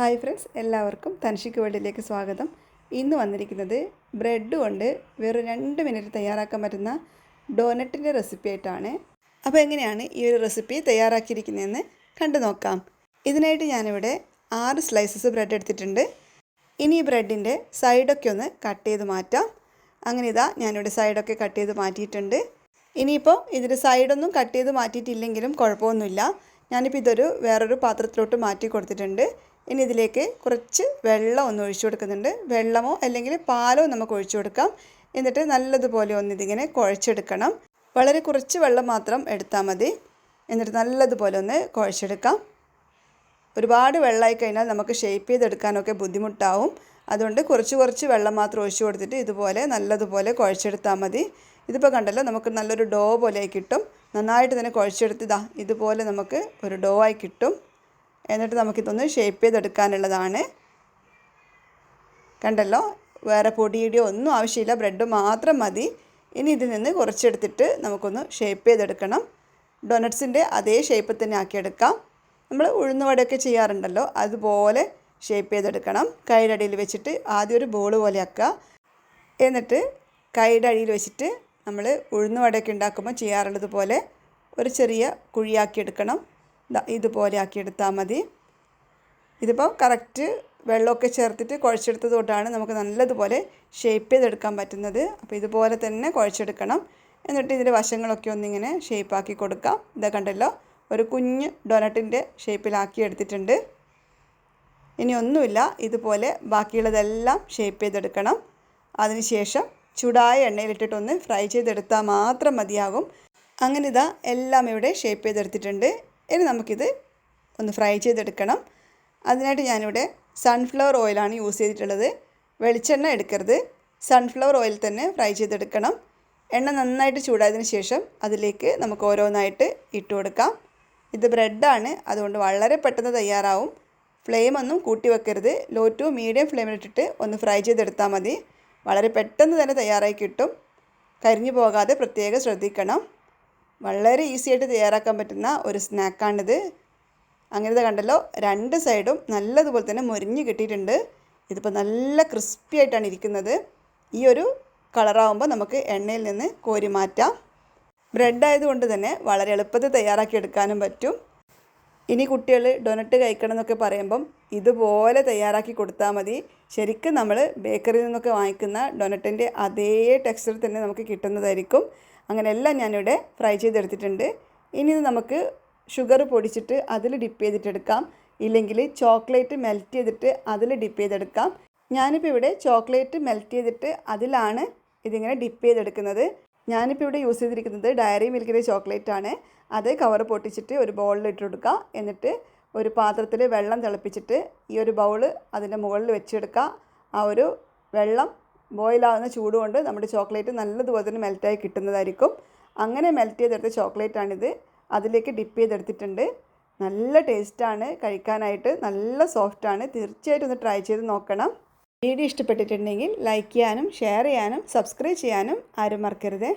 Hi friends എല്ലാവർക്കും തൻഷിക്ക് വേൾഡിലേക്ക് സ്വാഗതം. ഇന്ന് വന്നിരിക്കുന്നത് ബ്രെഡ് കൊണ്ട് വെറും രണ്ട് മിനിറ്റ് തയ്യാറാക്കാൻ പറ്റുന്ന ഡോനറ്റിന്റെ റെസിപ്പി ആയിട്ടാണ് അപ്പോൾ എങ്ങനെയാണ് ഈ ഒരു റെസിപ്പി തയ്യാറാക്കിയിരിക്കുന്നതെന്ന് കണ്ടു നോക്കാം. ഇതിനായിട്ട് ഞാനിവിടെ ആറ് സ്ലൈസസ് ബ്രെഡ് എടുത്തിട്ടുണ്ട്. ഇനി ഈ ബ്രെഡിന്റെ സൈഡൊക്കെ ഒന്ന് കട്ട് ചെയ്ത് മാറ്റാം. അങ്ങനെ ഇതാ ഞാനിവിടെ സൈഡൊക്കെ കട്ട് ചെയ്ത് മാറ്റിയിട്ടുണ്ട്. ഇനിയിപ്പോൾ ഇതിന്റെ സൈഡൊന്നും കട്ട് ചെയ്ത് മാറ്റിയിട്ടില്ലെങ്കിലും കുഴപ്പമൊന്നുമില്ല. ഞാനിപ്പോൾ ഇതൊരു വേറൊരു പാത്രത്തിലോട്ട് മാറ്റി കൊടുത്തിട്ടുണ്ട്. ഇനി ഇതിലേക്ക് കുറച്ച് വെള്ളം ഒന്ന് ഒഴിച്ചു കൊടുക്കുന്നുണ്ട്. വെള്ളമോ അല്ലെങ്കിൽ പാലോ നമുക്ക് ഒഴിച്ചു കൊടുക്കാം. എന്നിട്ട് നല്ലതുപോലെ ഒന്ന് ഇതിങ്ങനെ കുഴച്ചെടുക്കണം. വളരെ കുറച്ച് വെള്ളം മാത്രം എടുത്താൽ മതി. എന്നിട്ട് നല്ലതുപോലെ ഒന്ന് കുഴച്ചെടുക്കാം. ഒരുപാട് വെള്ളമായി കഴിഞ്ഞാൽ നമുക്ക് ഷേപ്പ് ചെയ്തെടുക്കാനൊക്കെ ബുദ്ധിമുട്ടാവും. അതുകൊണ്ട് കുറച്ച് കുറച്ച് വെള്ളം മാത്രം ഒഴിച്ചു കൊടുത്തിട്ട് ഇതുപോലെ നല്ലതുപോലെ കുഴച്ചെടുത്താൽ മതി. ഇതിപ്പോൾ കണ്ടല്ലോ നമുക്ക് നല്ലൊരു ഡോ പോലെ കിട്ടും. നന്നായിട്ട് തന്നെ കുഴച്ചെടുത്ത് ഇതാ ഇതുപോലെ നമുക്ക് ഒരു ഡോ ആയി കിട്ടും. എന്നിട്ട് നമുക്കിതൊന്ന് ഷേപ്പ് ചെയ്തെടുക്കാനുള്ളതാണ്. കണ്ടല്ലോ? വേറെ പൊടിയുടെയോ ഒന്നും ആവശ്യമില്ല. ബ്രെഡ് മാത്രം മതി. ഇനി ഇതിൽ നിന്ന് കുറച്ചെടുത്തിട്ട് നമുക്കൊന്ന് ഷേപ്പ് ചെയ്തെടുക്കണം. ഡൊനട്ട്സിന്റെ അതേ ഷേപ്പ് തന്നെ ആക്കിയെടുക്കാം. നമ്മൾ ഉഴുന്നുവടയൊക്കെ ചെയ്യാറുണ്ടല്ലോ? അതുപോലെ ഷേപ്പ് ചെയ്തെടുക്കണം. കൈയുടെ വെച്ചിട്ട് ആദ്യം ഒരു ബോൾ പോലെ ആക്കുക. എന്നിട്ട് കൈയുടെ അടിയിൽ വെച്ചിട്ട് നമ്മൾ ഉഴുന്നുവടയൊക്കെ ഉണ്ടാക്കുമ്പോൾ ചെയ്യാറുള്ളത് പോലെ ഒരു ചെറിയ കുഴിയാക്കി എടുക്കണം ഇതുപോലെ ആക്കി ആക്കിയെടുത്താൽ മതി. ഇതിപ്പോൾ കറക്റ്റ് വെള്ളമൊക്കെ ചേർത്തിട്ട് കുഴച്ചെടുത്തത് കൊണ്ടാണ് നമുക്ക് നല്ലതുപോലെ ഷേപ്പ് ചെയ്തെടുക്കാൻ പറ്റുന്നത്. അപ്പോൾ ഇതുപോലെ തന്നെ കുഴച്ചെടുക്കണം. എന്നിട്ട് ഇതിന്റെ വശങ്ങളൊക്കെ ഒന്നിങ്ങനെ ഷേപ്പാക്കി കൊടുക്കാം. ഇതാ കണ്ടല്ലോ ഒരു കുഞ്ഞ് ഡൊനട്ടിന്റെ ഷേപ്പിലാക്കി എടുത്തിട്ടുണ്ട്. ഇനി ഒന്നുമില്ല ഇതുപോലെ ബാക്കിയുള്ളതെല്ലാം ഷേപ്പ് ചെയ്തെടുക്കണം. അതിനുശേഷം ചൂടായ എണ്ണയിലിട്ടിട്ടൊന്ന് ഫ്രൈ ചെയ്തെടുത്താൽ മാത്രം മതിയാകും. അങ്ങനെ ഇതാ എല്ലാം ഇവിടെ ഷേപ്പ് ചെയ്തെടുത്തിട്ടുണ്ട്. ഇനി നമുക്കിത് ഒന്ന് ഫ്രൈ ചെയ്തെടുക്കണം. അതിനായിട്ട് ഞാനിവിടെ സൺഫ്ലവർ ഓയിലാണ് യൂസ് ചെയ്തിട്ടുള്ളത്. വെളിച്ചെണ്ണ എടുക്കരുത്. സൺഫ്ലവർ ഓയിൽ തന്നെ ഫ്രൈ ചെയ്തെടുക്കണം. എണ്ണ നന്നായിട്ട് ചൂടായതിന് ശേഷം അതിലേക്ക് നമുക്ക് ഓരോന്നായിട്ട് ഇട്ട് കൊടുക്കാം. ഇത് ബ്രെഡാണ് അതുകൊണ്ട് വളരെ പെട്ടെന്ന് തയ്യാറാവും. ഫ്ലെയിം ഒന്നും കൂട്ടി വെക്കരുത്. ലോ ടു മീഡിയം ഫ്ലെയിമിലിട്ടിട്ട് ഒന്ന് ഫ്രൈ ചെയ്തെടുത്താൽ മതി. വളരെ പെട്ടെന്ന് തന്നെ തയ്യാറായി കിട്ടും. കരിഞ്ഞു പോകാതെ പ്രത്യേകം ശ്രദ്ധിക്കണം. വളരെ ഈസി ആയിട്ട് തയ്യാറാക്കാൻ പറ്റുന്ന ഒരു സ്നാക്കാണിത്. അങ്ങനത്തെ കണ്ടല്ലോ രണ്ട് സൈഡും നല്ലതുപോലെ തന്നെ മുരിഞ്ഞ് കിട്ടിയിട്ടുണ്ട്. ഇതിപ്പോൾ നല്ല ക്രിസ്പി ആയിട്ടാണ് ഇരിക്കുന്നത്. ഈ ഒരു കളറാവുമ്പോൾ നമുക്ക് എണ്ണയിൽ നിന്ന് കോരി മാറ്റാം. ബ്രെഡ് ആയതുകൊണ്ട് തന്നെ വളരെ എളുപ്പത്തിൽ തയ്യാറാക്കി എടുക്കാനും പറ്റും. ഇനി കുട്ടികൾ ഡൊനട്ട് കഴിക്കണം എന്നൊക്കെ പറയുമ്പം ഇതുപോലെ തയ്യാറാക്കി കൊടുത്താൽ മതി. ശരിക്കും നമ്മൾ ബേക്കറിയിൽ നിന്നൊക്കെ വാങ്ങിക്കുന്ന ഡൊനട്ടിന്റെ അതേ ടെക്സ്ചർ തന്നെ നമുക്ക് കിട്ടുന്നതായിരിക്കും. അങ്ങനെയെല്ലാം ഞാനിവിടെ ഫ്രൈ ചെയ്തെടുത്തിട്ടുണ്ട്. ഇനി നമുക്ക് ഷുഗർ പൊടിച്ചിട്ട് അതിൽ ഡിപ്പ് ചെയ്തിട്ടെടുക്കാം. ഇല്ലെങ്കിൽ ചോക്ലേറ്റ് മെൽറ്റ് ചെയ്തിട്ട് അതിൽ ഡിപ്പ് ചെയ്തെടുക്കാം. ഞാനിപ്പോൾ ഇവിടെ ചോക്ലേറ്റ് മെൽറ്റ് ചെയ്തിട്ട് അതിലാണ് ഇതിങ്ങനെ ഡിപ്പ് ചെയ്തെടുക്കുന്നത്. ഞാനിപ്പോൾ ഇവിടെ യൂസ് ചെയ്തിരിക്കുന്നത് ഡയറി മിൽക്കിന്റെ ചോക്ലേറ്റ് ആണ്. അത് കവർ പൊട്ടിച്ചിട്ട് ഒരു ബൗളിൽ ഇട്ട് കൊടുക്കുക എന്നിട്ട് ഒരു പാത്രത്തിൽ വെള്ളം തിളപ്പിച്ചിട്ട് ഈ ഒരു ബൗൾ അതിന്റെ മുകളിൽ വെച്ചെടുക്കുക. ആ ഒരു വെള്ളം ബോയിലാവുന്ന ചൂട് കൊണ്ട് നമ്മുടെ ചോക്ലേറ്റ് നല്ലതുപോലെ തന്നെ മെൽറ്റായി കിട്ടുന്നതായിരിക്കും. അങ്ങനെ മെൽറ്റ് ചെയ്തെടുത്ത ചോക്ലേറ്റാണിത് അതിലേക്ക് ഡിപ്പ് ചെയ്തെടുത്തിട്ടുണ്ട്. നല്ല ടേസ്റ്റാണ് കഴിക്കാനായിട്ട് നല്ല സോഫ്റ്റാണ് തീർച്ചയായിട്ടും ഒന്ന് ട്രൈ ചെയ്ത് നോക്കണം. വീഡിയോ ഇഷ്ടപ്പെട്ടിട്ടുണ്ടെങ്കിൽ ലൈക്ക് ചെയ്യാനും ഷെയർ ചെയ്യാനും സബ്സ്ക്രൈബ് ചെയ്യാനും ആരും മറക്കരുതേ.